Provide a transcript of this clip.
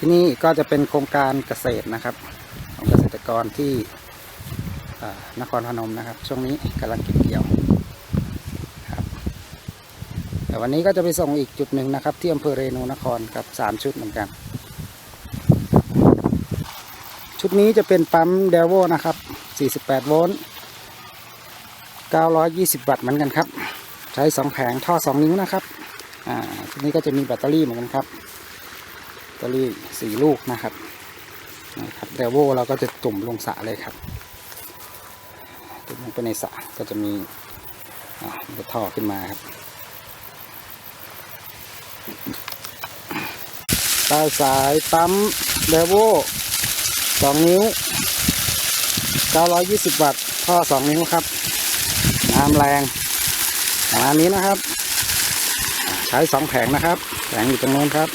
ที่นี่ก็จะเป็นโครงการเกษตรนะครับ ของเกษตรกรที่นครพนมนะครับ ช่วงนี้กำลังเก็บเกี่ยวครับแต่วันนี้ก็จะไปส่งอีกจุดหนึ่งนะครับ ที่อำเภอเรนูนครกับสามชุดเหมือนกัน ชุดนี้จะเป็นปั๊มเดลโวนะครับ 48 โวลต์ 920 วัตต์เหมือนกันครับ ใช้ 2 แผงท่อ 2 นิ้วนะครับอ่าชุดนี้ก็จะมีแบตเตอรี่เหมือนกันครับ ตอรี่4ลูกนะครับนะครับเดลโวเราก็จะตุ่มลงสระเลยครับ ตุ่มลงไปในสระก็จะมีจะท่อขึ้นมาครับต้สายปั๊มเดลโวสองนิ้ว 920 วัตต์ท่อ2นิ้วครับน้ำแรงประมาณนี้นะครับ ใช้2แผงนะครับ แผงอยู่ตรงนู้นครับ